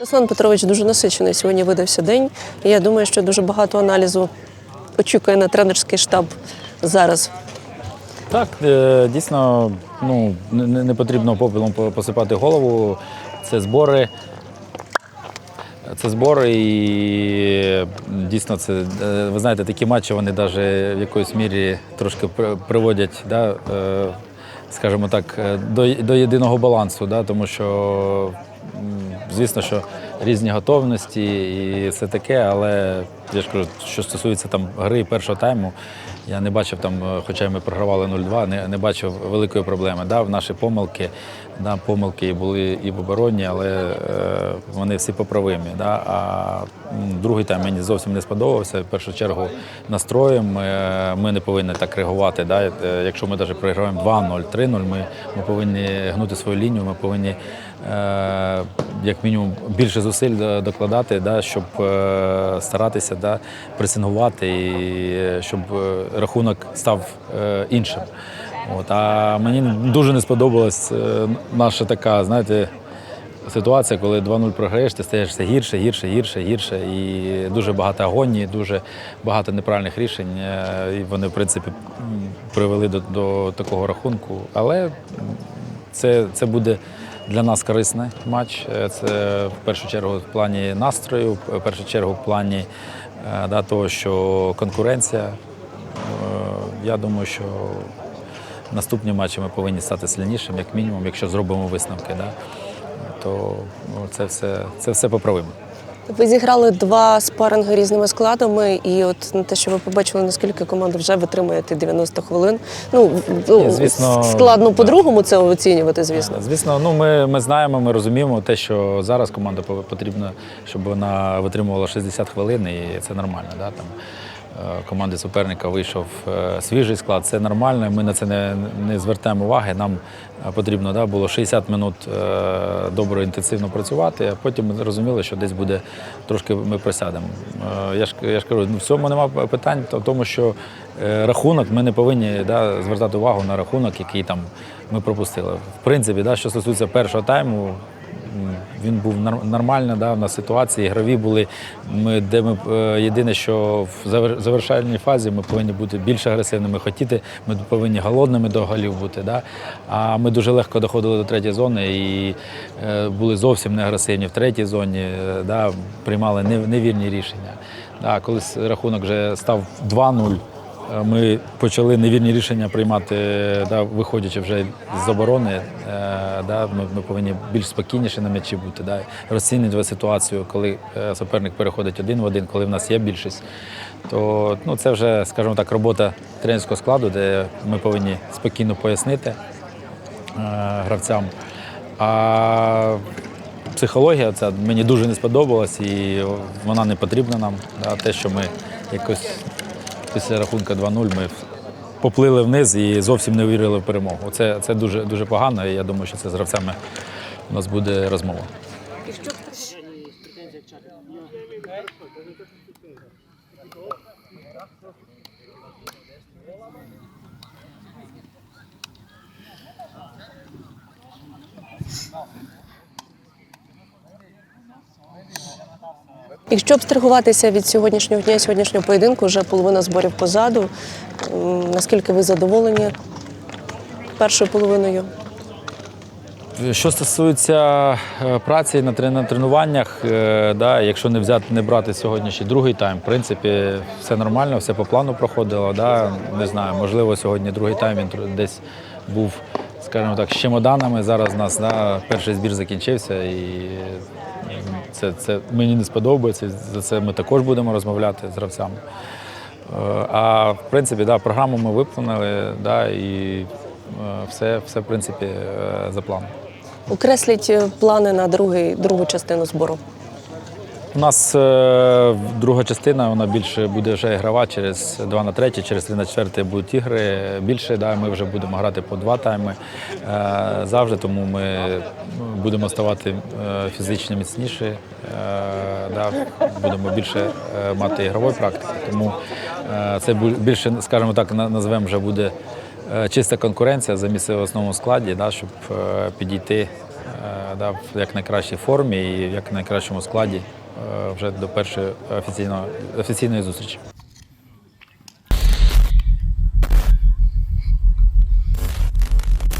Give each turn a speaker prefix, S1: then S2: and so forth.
S1: Руслан Петрович дуже насичений сьогодні видався день. І я думаю, що дуже багато аналізу очікує на тренерський штаб зараз.
S2: Так, е, дійсно, ну, не, потрібно попелом посипати голову. Це збори. Це збори і дійсно це, е, ви знаєте, такі матчі вони навіть в якоїсь мірі трошки при- приводять, да, е, скажімо так, до, до єдиного балансу, да, тому що, звісно, що різні готовності і все таке, але я ж кажу, що стосується там гри першого тайму, я не бачив там, е, хоча ми програвали 0-2, не, не бачив великої проблеми. Да, в наші помилки, да, помилки були і в обороні, але е, вони всі поправимі. Да. А другий тайм мені зовсім не сподобався. В першу чергу настроєм е, ми не повинні так реагувати. Да. Е, Якщо ми навіть програємо 2-0, 3-0, ми, ми повинні гнути свою лінію, ми повинні як мінімум більше зусиль докладати, да, щоб е, старатися да, пресингувати і е, щоб е, рахунок став е, іншим. От, а мені дуже не сподобалась наша така, знаєте, ситуація, коли 2-0 програєш, ти стаєш все гірше, гірше, гірше, гірше. І дуже багато агонії, дуже багато неправильних рішень. І вони, в принципі, привели до, до такого рахунку. Але це, це буде для нас корисний матч. Е, Це в першу чергу в плані настрою, в першу чергу в плані е, да, того, що конкуренція. Е, Я думаю, що наступні матчі ми повинні стати сильнішим, як мінімум, якщо зробимо висновки. Да? То ну, це все, це все поправимо.
S1: Ви зіграли два спаринги різними складами, і от на те, що ви побачили, наскільки команда вже витримує ті 90 хвилин. Ну,
S2: Ні, звісно,
S1: складно по-другому це оцінювати, звісно.
S2: Звісно, ну ми, ми знаємо, ми розуміємо те, що зараз команда потрібно, щоб вона витримувала 60 хвилин, і це нормально. Да? Там, команди суперника вийшов е, свіжий склад, це нормально. Ми на це не, не звертаємо уваги. Нам е, потрібно да, було 60 минут е, добре інтенсивно працювати, а потім ми зрозуміли, що десь буде трошки ми просядемо. Е, Я ж, я ж кажу, ну, в цьому немає питань, тому що е, рахунок ми не повинні да, звертати увагу на рахунок, який там ми пропустили. В принципі, да, що стосується першого тайму, він був нормально, да, у нас ситуації ігрові були. Ми, де ми е, єдине, що в завершальній фазі ми повинні бути більш агресивними, хотіти, ми повинні голодними до голів бути. Да? А ми дуже легко доходили до третьої зони і е, були зовсім не агресивні в третій зоні, е, да, приймали невірні рішення. Да, коли рахунок вже став 2-0. Е, Ми почали невірні рішення приймати, да, виходячи вже з оборони. Е, Да, ми, ми повинні більш спокійніше на м'ячі бути, да, розцінювати ситуацію, коли е, суперник переходить один в один, коли в нас є більшість. То ну, це вже, скажімо так, робота тренерського складу, де ми повинні спокійно пояснити е, гравцям. А психологія ця мені дуже не сподобалась і вона не потрібна нам. Да, те, що ми якось після рахунку 2-0 ми поплили вниз і зовсім не вірили в перемогу. Це, це дуже, дуже погано, і я думаю, що це з гравцями у нас буде розмова.
S1: Якщо абстрагуватися від сьогоднішнього дня, сьогоднішнього поєдинку, вже половина зборів позаду. Наскільки ви задоволені першою половиною?
S2: Що стосується е, праці на тренуваннях, е, да, якщо не взяти, не брати сьогоднішній другий тайм, в принципі, все нормально, все по плану проходило. Да. Не знаю, можливо, сьогодні другий тайм він десь був, скажімо так, з чемоданами. Зараз у нас да, перший збір закінчився і це, це мені не сподобається. За це ми також будемо розмовляти з гравцями. Е, А в принципі, да, програму ми виконали, да, і е, все, все в принципі, е, за планом.
S1: Окресліть е, плани на другий, другу частину збору.
S2: У нас е, друга частина, вона більше буде вже ігрова через 2 на 3, через 3 на 4 будуть ігри. Більше да, ми вже будемо грати по два тайми е, завжди, тому ми ну, будемо ставати е, фізично міцніші, е, да, будемо більше е, мати ігрової практики. Тому е, це більше, скажімо так, на- назвемо вже буде е, чиста конкуренція за місце в основному складі, да, щоб е, підійти. е, да, в як найкращій формі і в як найкращому складі вже до першої офіційної офіційної зустрічі.